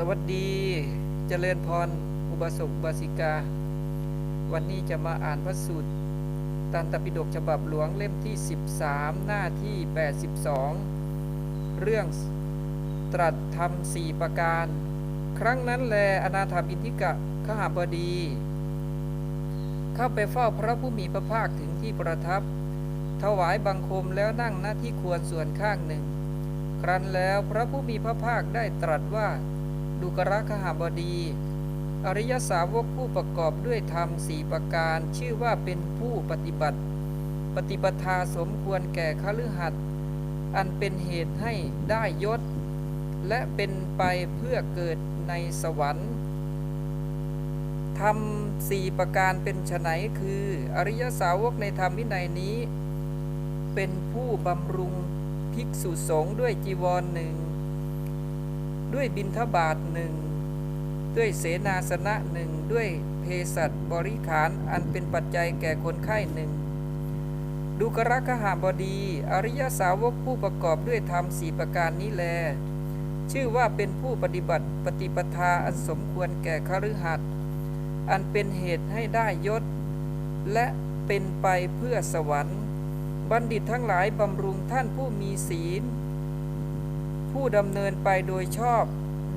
สวัสดีเจริญพร อุบาสกอุบาสิกา วันนี้จะมาอ่านพระสูตรตันตปิฎกฉบับหลวงเล่มที่ 13 หน้าที่ 82 เรื่องตรัสธรรมสี่ประการ ครั้งนั้นแลอนาถาบินทิกะขหาบดี เข้าไปเฝ้าพระผู้มีพระภาคถึงที่ประทับ ถวายบังคมแล้วนั่งหน้าที่ควรส่วนข้างหนึ่ง ครั้นแล้วพระผู้มีพระภาคได้ตรัสว่า ดุกระคหบดี อริยสาวกผู้ประกอบด้วยธรรมสี่ประการ ชื่อว่าเป็นผู้ปฏิบัติ ปฏิปทาสมควรแก่คฤหัสอันเป็นเหตุให้ได้ยศ และเป็นไปเพื่อเกิดในสวรรค์ธรรมสี่ประการเป็นไฉนคืออริยสาวกในธรรมวินัยนี้ เป็นผู้บำรุงภิกษุสงฆ์ด้วยจีวรหนึ่ง ด้วยบิณฑบาตหนึ่งด้วยเสนาสนะหนึ่งด้วยเภสัชบริขารอันเป็นปัจจัยแก่คนไข้หนึ่งดูกรกหาบดี อริยสาวกผู้ประกอบด้วยธรรมสี่ประการนี้แล ชื่อว่าเป็นผู้ปฏิบัติปฏิปทาอันสมควรแก่คฤหัสถ์อันเป็นเหตุให้ได้ยศ และเป็นไปเพื่อสวรรค์ บัณฑิตทั้งหลายบำรุงท่านผู้มีศีล ผู้ดำเนินไปโดยชอบ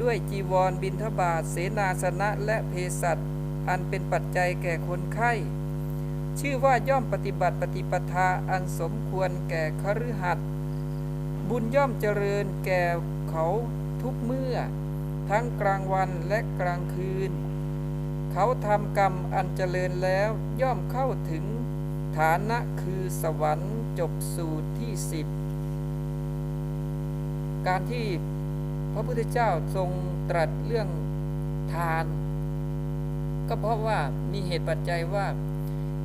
ด้วยจีวรบินทบาทเสนาสนะและเภสัชอันเป็นปัจจัยแก่คนไข้ ชื่อว่าย่อมปฏิบัติปฏิปทาอันสมควรแก่คฤหัสถ์บุญย่อมเจริญแก่เขาทุกเมื่อ ทั้งกลางวันและกลางคืน เขาทำกรรมอันเจริญแล้วย่อมเข้าถึงฐานะคือสวรรค์จบสูตรที่สิบ การที่พระพุทธเจ้าทรงตรัสเรื่องทาน ก็เพราะว่ามีเหตุปัจจัยว่า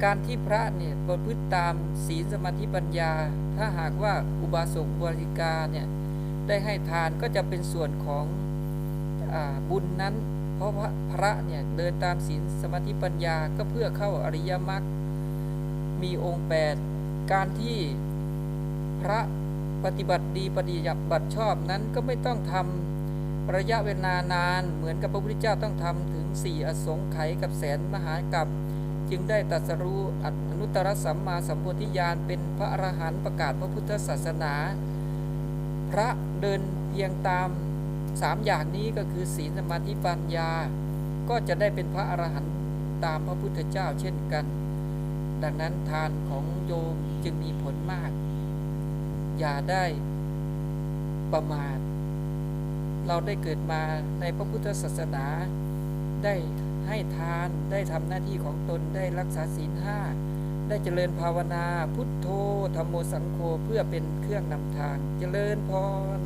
การที่พระเนี่ยประพฤติตามศีลสมาธิปัญญา ถ้าหากว่าอุบาสกบาสิกาเนี่ยได้ให้ทานก็จะเป็นส่วนของอบุญนั้น เพราะว่าพระเนี่ยเดินตามศีลสมาธิปัญญาก็เพื่อเข้าอริยมรรคมีองค์ 8 การที่พระ ปฏิบัติดีปฏิบัติชอบนั้นก็ไม่ต้องทำระยะเวลานาน เหมือนกับพระพุทธเจ้าต้องทำถึง4อสงไขยกับแสนมหากับจึงได้ตรัสรู้อนุตตรสัมมาสัมโพธิญาณเป็นพระอรหันต์ประกาศพระพุทธศาสนา พระเดินเพียงตามสามอย่างนี้ก็คือศีลสมาธิปัญญา ก็จะได้เป็นพระอรหันต์ตามพระพุทธเจ้าเช่นกัน ดังนั้นทานของโยมจึงมีผลมาก อย่าได้ประมาท เราได้เกิดมาในพระพุทธศาสนา ได้ให้ทานได้ทำหน้าที่ของตนได้รักษาศีลห้าได้เจริญภาวนาพุทโธธรรมโมสังโฆเพื่อเป็นเครื่องนำทางเจริญพร